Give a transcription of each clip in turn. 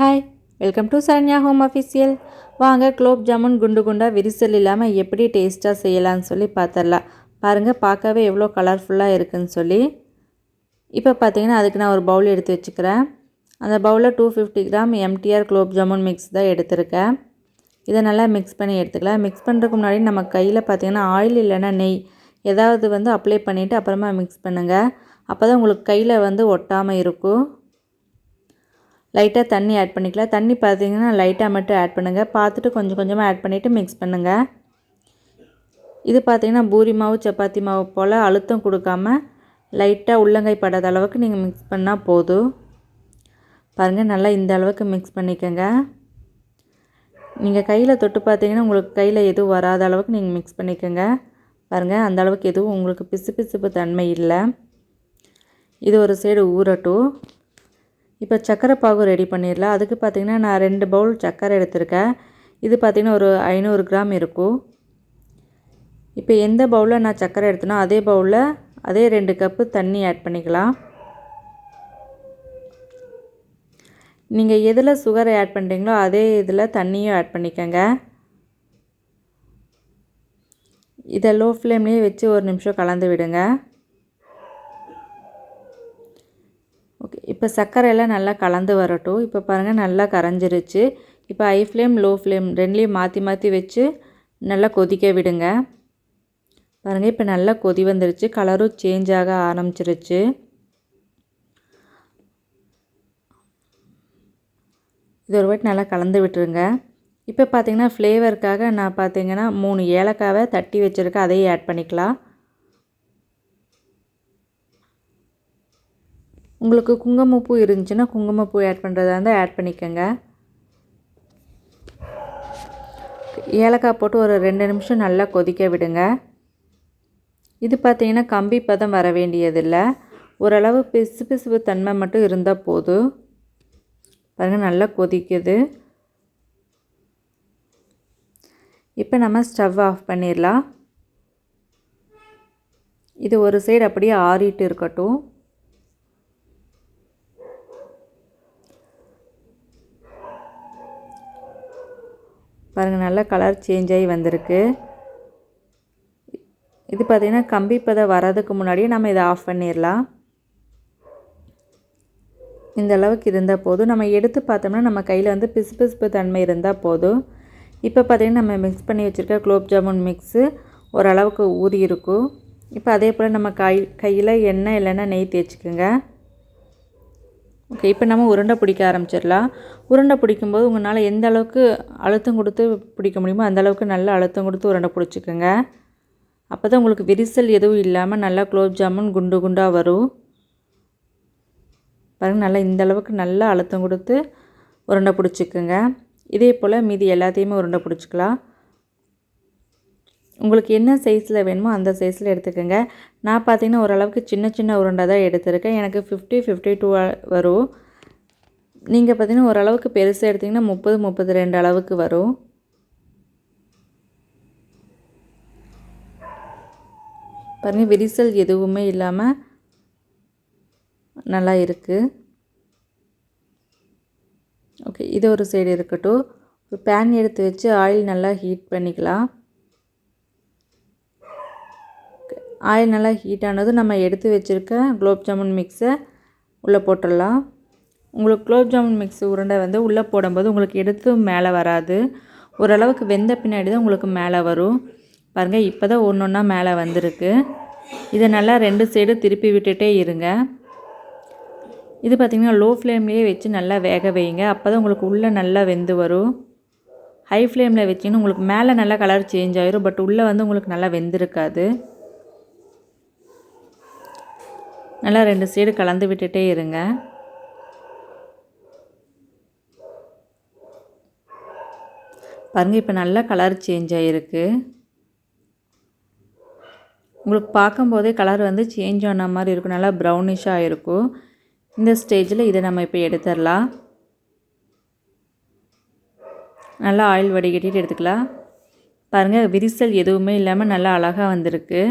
Hi welcome to Saranya home official வாங்க குலோப் ஜாமுன் குண்டு குண்டாக விரிசல் இல்லாமல் எப்படி டேஸ்ட்டாக செய்யலாம்னு சொல்லி பார்த்துடலாம் பாருங்கள் பார்க்கவே எவ்வளோ கலர்ஃபுல்லாக இருக்குன்னு சொல்லி. இப்போ பார்த்தீங்கன்னா அதுக்கு நான் ஒரு பவுல் எடுத்து வச்சுக்கிறேன். அந்த பவுலில் two fifty gram MTR gulab jamun mix தான் எடுத்திருக்கேன். இதை நல்லா மிக்ஸ் பண்ணி எடுத்துக்கலாம். மிக்ஸ் பண்ணுறதுக்கு முன்னாடி நம்ம கையில் பார்த்தீங்கன்னா ஆயில் இல்லைன்னா நெய் ஏதாவது வந்து அப்ளை பண்ணிவிட்டு அப்புறமா மிக்ஸ் பண்ணுங்கள் அப்போ தான் உங்களுக்கு கையில் வந்து ஒட்டாமல் இருக்கும். லைட்டாக தண்ணி ஆட் பண்ணிக்கலாம் தண்ணி பார்த்திங்கன்னா லைட்டாக மட்டும் ஆட் பண்ணுங்கள் பார்த்துட்டு கொஞ்சம் கொஞ்சமாக ஆட் பண்ணிவிட்டு மிக்ஸ் பண்ணுங்கள் இது பார்த்தீங்கன்னா பூரி மாவு சப்பாத்தி மாவு போல் அழுத்தம் கொடுக்காம லைட்டாக உள்ளங்கை படாத அளவுக்கு நீங்கள் மிக்ஸ் பண்ணால் போதும். பாருங்கள் நல்லா இந்த அளவுக்கு மிக்ஸ் பண்ணிக்கோங்க. நீங்கள் கையில் தொட்டு பார்த்தீங்கன்னா உங்களுக்கு கையில் எதுவும் வராத அளவுக்கு நீங்கள் மிக்ஸ் பண்ணிக்கோங்க. பாருங்கள் அந்த அளவுக்கு எதுவும் உங்களுக்கு பிசு பிசுப்பு தன்மை இல்லை. இது ஒரு சைடு ஊறட்டும். இப்போ சர்க்கரை பாகு ரெடி பண்ணிடலாம். அதுக்கு பார்த்திங்கன்னா நான் ரெண்டு பவுல் சர்க்கரை எடுத்திருக்கேன். இது பார்த்திங்கன்னா ஒரு ஐநூறு கிராம் இருக்கும். இப்போ எந்த பவுலில் நான் சர்க்கரை எடுத்தனோ அதே பவுலில் அதே ரெண்டு கப்பு தண்ணி ஆட் பண்ணிக்கலாம். நீங்கள் எதில் சுகரை ஆட் பண்ணுறீங்களோ அதே இதில் தண்ணியும் ஆட் பண்ணிக்கோங்க. இதை லோ ஃப்ளேம்லேயே வச்சு ஒரு நிமிஷம் கலந்து விடுங்க ஓகே இப்போ சர்க்கரையெல்லாம் நல்லா கலந்து வரட்டும். இப்போ பாருங்கள் நல்லா கரைஞ்சிருச்சு. இப்போ ஹை ஃப்ளேம் லோ ஃப்ளேம் ரெண்டுலேயும் மாற்றி மாற்றி வச்சு நல்லா கொதிக்க விடுங்க. பாருங்கள் இப்போ நல்லா கொதி வந்துருச்சு. கலரும் சேஞ்ச் ஆக ஆரம்பிச்சிருச்சு. இது ஒரு வாட்டி நல்லா கலந்து விட்டுருங்க. இப்போ பார்த்திங்கன்னா ஃப்ளேவருக்காக நான் பார்த்தீங்கன்னா மூணு ஏலக்காவை தட்டி வச்சுருக்கேன். அதையும் ஆட் பண்ணிக்கலாம். உங்களுக்கு குங்குமப்பூ இருந்துச்சுன்னா குங்குமப்பூ ஆட் பண்ணுறதா இருந்தால் ஆட் பண்ணிக்கோங்க. ஏலக்காய் போட்டு ஒரு ரெண்டு நிமிஷம் நல்லா கொதிக்க விடுங்க. இது பார்த்திங்கன்னா கம்பி பதம் வர வேண்டியதில்லை. ஓரளவு பிசு பிசுப்பு தன்மை மட்டும் இருந்தால் போதும். பாருங்கள் நல்லா கொதிக்குது. இப்போ நம்ம ஸ்டவ் ஆஃப் பண்ணிடலாம். இது ஒரு சைடு அப்படியே ஆறிட்டு இருக்கட்டும். பாருங்கள் நல்லா கலர் சேஞ்ச் ஆகி வந்திருக்கு. இது பார்த்திங்கன்னா கம்பி பதை வர்றதுக்கு முன்னாடியே நம்ம இதை ஆஃப் பண்ணிடலாம். இந்த அளவுக்கு இருந்தால் போதும். நம்ம எடுத்து பார்த்தோம்னா நம்ம கையில் வந்து பிசு பிசுப்பு தன்மை இருந்தால் போதும். இப்போ பார்த்திங்கன்னா நம்ம மிக்ஸ் பண்ணி வச்சுருக்க குலோப் ஜாமுன் மிக்ஸு ஓரளவுக்கு ஊறி இருக்கும். இப்போ அதே போல் நம்ம கை கையில் எண்ணெய் இல்லைன்னா நெய் தேய்ச்சிக்கோங்க. ஓகே இப்போ நம்ம உருண்டை பிடிக்க ஆரம்பிச்சிடலாம். உருண்டை பிடிக்கும்போது உங்களால் எந்த அளவுக்கு அழுத்தம் கொடுத்து பிடிக்க முடியுமோ அந்தளவுக்கு நல்லா அழுத்தம் கொடுத்து உருண்டை பிடிச்சிக்கோங்க. அப்போ தான் உங்களுக்கு விரிசல் எதுவும் இல்லாமல் நல்லா குலோப் ஜாமுன் குண்டு குண்டாக வரும். பாருங்கள் நல்லா இந்த அளவுக்கு நல்லா அழுத்தம் கொடுத்து உருண்டை பிடிச்சிக்கோங்க. இதே போல் மீதி எல்லாத்தையுமே உருண்டை பிடிச்சிக்கலாம். உங்களுக்கு என்ன சைஸில் வேணுமோ அந்த சைஸில் எடுத்துக்கோங்க. நான் பார்த்தீங்கன்னா ஓரளவுக்கு சின்ன சின்ன உருண்டை தான் எடுத்திருக்கேன். எனக்கு ஃபிஃப்டி ஃபிஃப்டி டூ வரும். நீங்கள் பார்த்தீங்கன்னா ஓரளவுக்கு பெருசாக எடுத்திங்கன்னா முப்பது முப்பது ரெண்டு அளவுக்கு வரும். பாருங்கள் விரிசல் எதுவுமே இல்லாமல் நல்லா இருக்குது ஓகே இது ஒரு சைடு இருக்கட்டும். ஒரு பேன் எடுத்து வச்சு ஆயில் நல்லா ஹீட் பண்ணிக்கலாம். ஆயில் நல்லா ஹீட் ஆனதும் நம்ம எடுத்து வச்சுருக்க குலோப் ஜாமுன் மிக்ஸை உள்ளே போட்டுடலாம். உங்களுக்கு குலோப் ஜாமுன் மிக்ஸ் உருண்டை வந்து உள்ளே போடும்போது உங்களுக்கு எடுத்து மேலே வராது. ஓரளவுக்கு வெந்த பின்னாடி தான் உங்களுக்கு மேலே வரும். பாருங்கள் இப்போ தான் ஒன்று ஒன்றா மேலே வந்திருக்கு. இதை நல்லா ரெண்டு சைடு திருப்பி விட்டுட்டே இருங்க. இது பார்த்திங்கன்னா லோ ஃப்ளேம்லேயே வச்சு நல்லா வேக வைங்க. அப்போ தான் உங்களுக்கு உள்ளே நல்லா வெந்து வரும். ஹை ஃப்ளேமில் வச்சிங்கன்னா உங்களுக்கு மேலே நல்லா கலர் சேஞ்ச் ஆயிரும். பட் உள்ளே வந்து உங்களுக்கு நல்லா வெந்திருக்காது. நல்லா ரெண்டு சைடு கலந்து விட்டுட்டே இருங்க. பாருங்கள் இப்போ நல்லா கலர் சேஞ்ச் ஆகிருக்கு உங்களுக்கு பார்க்கும்போதே கலர் வந்து சேஞ்ச் ஆன மாதிரி இருக்கும். நல்லா ப்ரௌனிஷாக இருக்கும். இந்த ஸ்டேஜில் இதை நம்ம இப்போ எடுத்துடலாம். நல்லா ஆயில் வடிகட்டிட்டு எடுத்துக்கலாம். பாருங்கள் விரிசல் எதுவுமே இல்லாமல் நல்லா அழகாக வந்திருக்கு.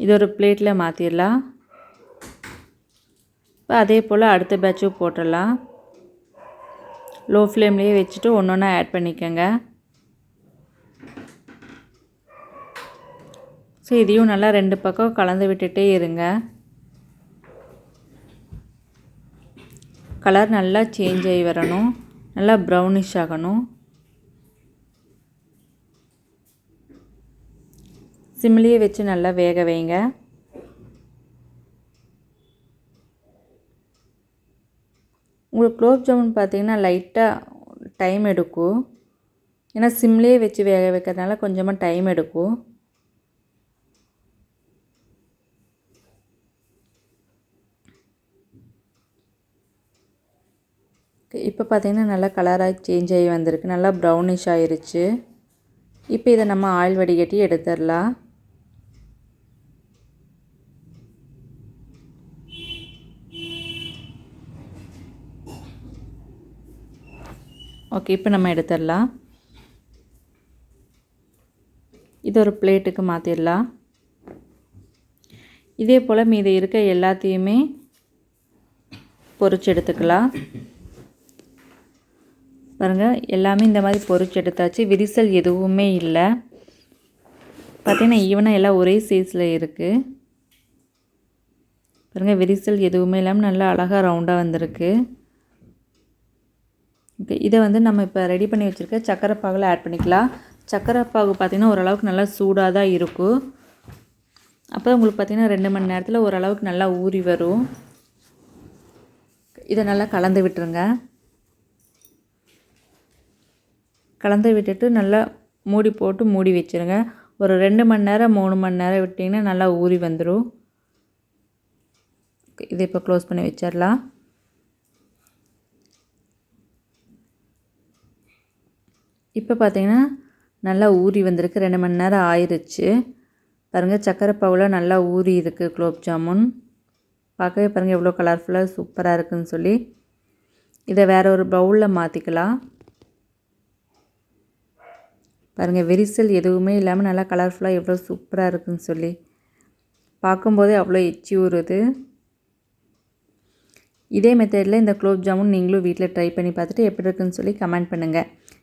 இது ஒரு பிளேட்டில் மாற்றிடலாம் இப்போ அதே போல் அடுத்த பேட்சும் போட்டுடலாம் லோ ஃப்ளேம்லேயே வச்சுட்டு ஒன்று ஒன்றா ஆட் பண்ணிக்கோங்க. ஸோ இதையும் நல்லா ரெண்டு பக்கம் கலந்து விட்டுட்டே இருங்க. கலர் நல்லா சேஞ்ச் ஆகி வரணும். நல்லா ப்ரௌனிஷ் ஆகணும். சிம்லேயே வச்சு நல்லா வேக வைங்க. உங்களுக்கு குலோப் ஜாமுன் பார்த்தீங்கன்னா லைட்டாக டைம் எடுக்கும். ஏன்னா சிம்லேயே வச்சு வேக வைக்கிறதுனால கொஞ்சமாக டைம் எடுக்கும். இப்போ பார்த்தீங்கன்னா நல்லா கலராக சேஞ்ச் ஆகி வந்திருக்கு. நல்லா ப்ரௌனிஷ் ஆயிருச்சு. இப்போ இதை நம்ம ஆயில் வடிகட்டி எடுத்துடலாம். ஓகே இப்போ நம்ம எடுத்துடலாம். இது ஒரு பிளேட்டுக்கு மாற்றிடலாம் இதே போல் மீதி இருக்க எல்லாத்தையுமே பொரிச்சு எடுத்துக்கலாம். பாருங்கள் எல்லாமே இந்த மாதிரி பொரிச்சு எடுத்தாச்சு. விரிசல் எதுவுமே இல்லை. பார்த்திங்கன்னா ஈவனாக எல்லாம் ஒரே சைஸில் இருக்குது பாருங்கள் விரிசல் எதுவுமே இல்லாமல் நல்லா அழகாக ரவுண்டாக வந்திருக்கு. ஓகே இதை வந்து நம்ம இப்போ ரெடி பண்ணி வச்சுருக்க சக்கரை பாகில் ஆட் பண்ணிக்கலாம். சக்கரை பாகு பார்த்திங்கன்னா ஓரளவுக்கு நல்லா சூடாக தான் இருக்கும் அப்போ உங்களுக்கு பார்த்திங்கன்னா ரெண்டு மணி நேரத்தில் ஓரளவுக்கு நல்லா ஊறி வரும். இதை நல்லா கலந்து விட்டுருங்க. கலந்து விட்டுட்டு நல்லா மூடி போட்டு மூடி வச்சுருங்க. ஒரு ரெண்டு மணி நேரம் மூணு மணி நேரம் விட்டிங்கன்னா நல்லா ஊறி வந்துடும் இதை இப்போ க்ளோஸ் பண்ணி வச்சிடலாம். இப்போ பார்த்தீங்கன்னா நல்லா ஊறி வந்திருக்கு. ரெண்டு மணி நேரம் ஆயிடுச்சு பாருங்கள் சக்கரை பாவில் நல்லா ஊறி இருக்குது குலோப் ஜாமுன். பார்க்கவே பாருங்கள் எவ்வளோ கலர்ஃபுல்லாக சூப்பராக இருக்குதுன்னு சொல்லி. இதை வேறு ஒரு பவுலில் மாற்றிக்கலாம் பாருங்கள் விரிசல் எதுவுமே இல்லாமல் நல்லா கலர்ஃபுல்லாக எவ்வளோ சூப்பராக இருக்குதுன்னு சொல்லி. பார்க்கும்போதே அவ்வளோ எச்சி ஊறுது. இதே மெத்தடில் இந்த குலோப் ஜாமுன் நீங்களும் வீட்டில் ட்ரை பண்ணி பார்த்துட்டு எப்படி இருக்குன்னு சொல்லி கமெண்ட் பண்ணுங்கள்